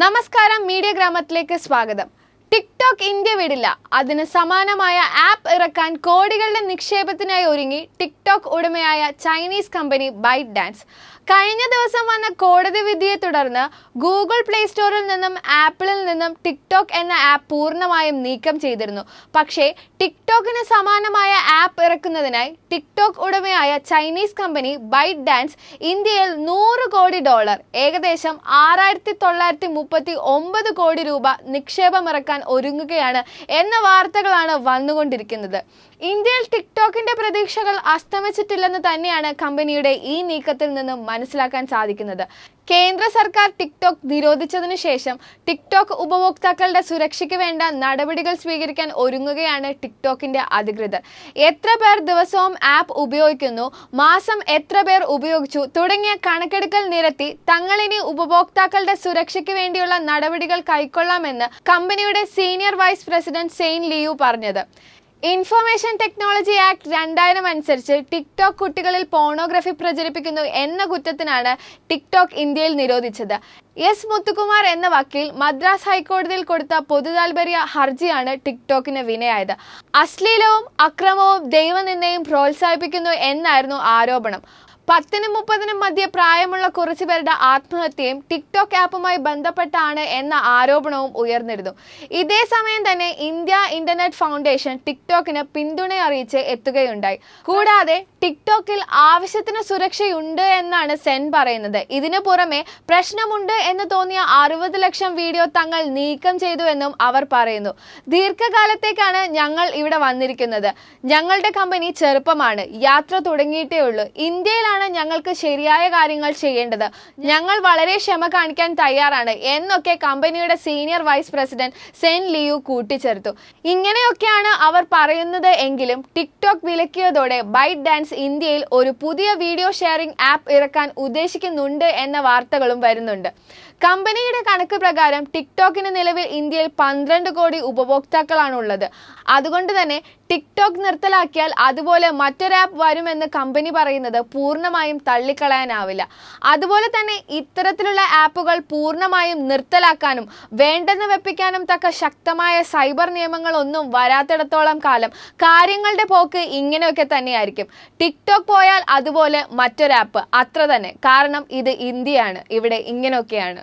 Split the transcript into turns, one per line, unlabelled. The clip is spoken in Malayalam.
നമസ്കാരം മീഡിയ ഗ്രാമത്തിലേക്ക് സ്വാഗതം. ടിക്ടോക്ക് ഇന്ത്യ വിടില്ല. അതിന് സമാനമായ ആപ്പ് ഇറക്കാൻ കോടികളുടെ നിക്ഷേപത്തിനായി ഒരുങ്ങി ടിക്ടോക്ക് ഉടമയായ ചൈനീസ് കമ്പനി ബൈറ്റ് ഡാൻസ്. കഴിഞ്ഞ ദിവസം വന്ന കോടതി വിധിയെ തുടർന്ന് ഗൂഗിൾ പ്ലേ സ്റ്റോറിൽ നിന്നും ആപ്പിളിൽ നിന്നും ടിക്ടോക്ക് എന്ന ആപ്പ് പൂർണമായും നീക്കം ചെയ്തിരുന്നു. പക്ഷേ ടിക്ടോക്കിന് സമാനമായ ആപ്പ് ഇറക്കുന്നതിനായി ടിക്ടോക്ക് ഉടമയായ ചൈനീസ് കമ്പനി ബൈറ്റ് ഡാൻസ് ഇന്ത്യയിൽ നൂറ് കോടി ഡോളർ ഏകദേശം ആറായിരത്തി തൊള്ളായിരത്തി മുപ്പത്തി ഒമ്പത് കോടി രൂപ നിക്ഷേപമിറക്കാൻ ഒരുങ്ങുകയാണ് എന്ന വാർത്തകളാണ് വന്നുകൊണ്ടിരിക്കുന്നത്. ഇന്ത്യയിൽ ടിക്ടോക്കിന്റെ പ്രതീക്ഷകൾ അസ്തമിച്ചിട്ടില്ലെന്ന് തന്നെയാണ് കമ്പനിയുടെ ഈ നീക്കത്തിൽ നിന്നും മനസ്സിലാക്കാൻ സാധിക്കുന്നത്. കേന്ദ്ര സർക്കാർ ടിക്ടോക്ക് നിരോധിച്ചതിനു ശേഷം ടിക്ടോക്ക് ഉപഭോക്താക്കളുടെ സുരക്ഷയ്ക്ക് വേണ്ട നടപടികൾ സ്വീകരിക്കാൻ ഒരുങ്ങുകയാണ് ടിക്ടോക്കിന്റെ അധികൃതർ. എത്ര പേർ ദിവസവും ആപ്പ് ഉപയോഗിക്കുന്നു മാസം എത്ര പേർ ഉപയോഗിച്ചു തുടങ്ങിയ കണക്കെടുക്കൽ നിരത്തി തങ്ങളിനി ഉപഭോക്താക്കളുടെ സുരക്ഷയ്ക്ക് വേണ്ടിയുള്ള നടപടികൾ കൈക്കൊള്ളാമെന്ന് കമ്പനിയുടെ senior vice president Zane Liu പറഞ്ഞത്. ഇൻഫർമേഷൻ ടെക്നോളജി ആക്ട് രണ്ടായിരം അനുസരിച്ച് ടിക്ടോക്ക് കുട്ടികളിൽ പോണോഗ്രഫി പ്രചരിപ്പിക്കുന്നു എന്ന കുറ്റത്തിനാണ് ടിക്ടോക്ക് ഇന്ത്യയിൽ നിരോധിച്ചത്. എസ് മുത്തുകുമാർ എന്ന വക്കീൽ മദ്രാസ് ഹൈക്കോടതിയിൽ കൊടുത്ത പൊതുതാൽപര്യ ഹർജിയാണ് ടിക്ടോക്കിന് വിനയായത്. അശ്ലീലവും അക്രമവും ദൈവനിന്ദയും പ്രോത്സാഹിപ്പിക്കുന്നു എന്നായിരുന്നു ആരോപണം. പത്തിനും മുപ്പതിനും മധ്യ പ്രായമുള്ള കുറച്ചു പേരുടെ ആത്മഹത്യയും ടിക്ടോക്ക് ആപ്പുമായി ബന്ധപ്പെട്ടാണ് എന്ന ആരോപണവും ഉയർന്നിരുന്നു. ഇതേ സമയം തന്നെ ഇന്ത്യ ഇന്റർനെറ്റ് ഫൗണ്ടേഷൻ ടിക്ടോക്കിന് പിന്തുണ അറിയിച്ച് എത്തുകയുണ്ടായി. കൂടാതെ ടിക്ടോക്കിൽ ആവശ്യത്തിന് സുരക്ഷയുണ്ട് എന്നാണ് സെൻ പറയുന്നത്. ഇതിനു പുറമെ പ്രശ്നമുണ്ട് എന്ന് തോന്നിയ അറുപത് ലക്ഷം വീഡിയോ തങ്ങൾ നീക്കം ചെയ്തു എന്നും അവർ പറയുന്നു. ദീർഘകാലത്തേക്കാണ് ഞങ്ങൾ ഇവിടെ വന്നിരിക്കുന്നത്. ഞങ്ങളുടെ കമ്പനി ചെറുപ്പമാണ്. യാത്ര തുടങ്ങിയിട്ടേ ഉള്ളൂ ഇന്ത്യയിലാണ് ഞങ്ങൾക്ക് ശരിയായ കാര്യങ്ങൾ ചെയ്യേണ്ടത്? ഞങ്ങൾ വളരെ ക്ഷമ കാണിക്കാൻ തയ്യാറാണ് എന്നൊക്കെ കമ്പനിയുടെ senior vice president Sen Liu കൂട്ടിച്ചേർത്തു. ഇങ്ങനെയൊക്കെയാണ് അവർ പറയുന്നത് എങ്കിലും ടിക്ടോക്ക് വിലക്കിയതോടെ ബൈറ്റ് ഡാൻസ് ഇന്ത്യയിൽ ഒരു പുതിയ വീഡിയോ ഷെയറിംഗ് ആപ്പ് ഇറക്കാൻ ഉദ്ദേശിക്കുന്നുണ്ട് എന്ന വാർത്തകളും വരുന്നുണ്ട്. കമ്പനിയുടെ കണക്ക് പ്രകാരം ടിക്ടോക്കിന് നിലവിൽ ഇന്ത്യയിൽ പന്ത്രണ്ട് കോടി ഉപഭോക്താക്കളാണുള്ളത്. അതുകൊണ്ട് തന്നെ ടിക്ടോക്ക് നിർത്തലാക്കിയാൽ അതുപോലെ മറ്റൊരു ആപ്പ് വരുമെന്ന് കമ്പനി പറയുന്നത് പൂർണമായും തള്ളിക്കളയാനാവില്ല. അതുപോലെ തന്നെ ഇത്തരത്തിലുള്ള ആപ്പുകൾ പൂർണമായും നിർത്തലാക്കാനും വേണ്ടെന്ന് വെപ്പിക്കാനും തക്ക ശക്തമായ സൈബർ നിയമങ്ങളൊന്നും വരാത്തിടത്തോളം കാലം കാര്യങ്ങളുടെ പോക്ക് ഇങ്ങനെയൊക്കെ തന്നെയായിരിക്കും. ടിക്ടോക്ക് പോയാൽ അതുപോലെ മറ്റൊരാപ്പ്. അത്ര തന്നെ. കാരണം ഇത് ഇന്ത്യയാണ്. ഇവിടെ ഇങ്ങനെയൊക്കെയാണ്.